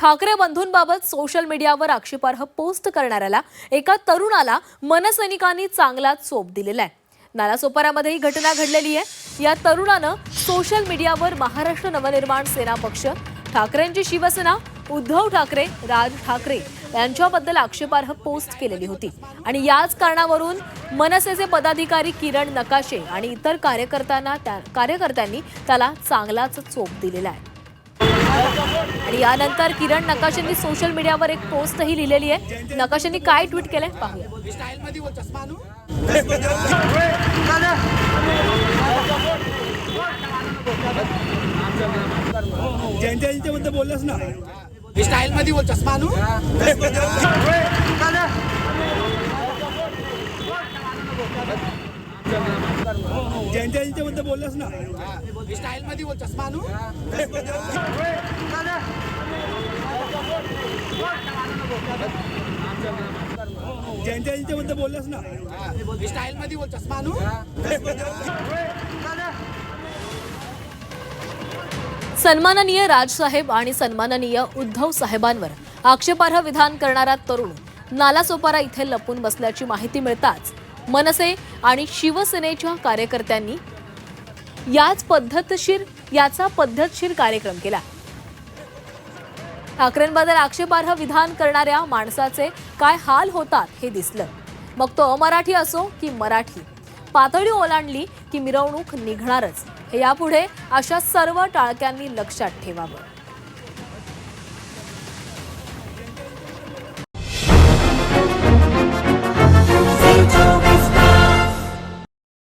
Thackeray बंधूंबाबत social मीडियावर आक्षेपार्ह post करणाऱ्याला एका तरुणाला मनसैनिकांनी चांगलाच चोप दिलेला आहे. नालासोपाऱ्यामध्ये ही घटना घडलेली आहे. या तरुणानं सोशल मीडियावर महाराष्ट्र नवनिर्माण सेना पक्ष ठाकरेंची शिवसेना उद्धव ठाकरे राज ठाकरे यांच्याबद्दल आक्षेपार्ह पोस्ट केलेली होती. आणि याच कारणावरून मनसेचे पदाधिकारी किरण नकाशे आणि इतर कार्यकर्त्यांना त्या कार्यकर्त्यांनी त्याला चांगलाच चोप दिलेला आहे. आणि यानंतर किरण नकाशेंनी सोशल मीडियावर एक पोस्टही लिहिलेली आहे. नकाशेंनी काय ट्विट केलंय पाहूया. स्टाईल मध्ये बोल चष्मा आणू ज्यांच्या यांच्याबद्दल बोललास ना स्टाईल मध्ये बोल चष्मा आणू ज्यांच्या यांच्याबद्दल बोललास ना. स्टाईल मध्ये बोल चष्मा आणू ज्यांच्या यांच्याबद्दल बोललास ना. स्टाईल मध्ये बोल चष्मा आणू सन्माननीय राजसाहेब आणि सन्माननीय उद्धव साहेबांवर आक्षेपार्ह विधान करणारा तरुण नालासोपारा इथे लपून बसल्याची माहिती मिळताच मनसे आणि शिवसेनेच्या कार्यकर्त्यांनी याच पद्धतशीर याचा पद्धतशीर कार्यक्रम केला. ठाकरेंबद्दल आक्षेपार्ह विधान करणाऱ्या माणसाचे काय हाल होतात हे दिसलं. मग तो अमराठी असो की मराठी. पातळी ओलांडली की मिरवणूक निघणारच. हे यापुढे अशा सर्व टाळक्यांनी लक्षात ठेवावं.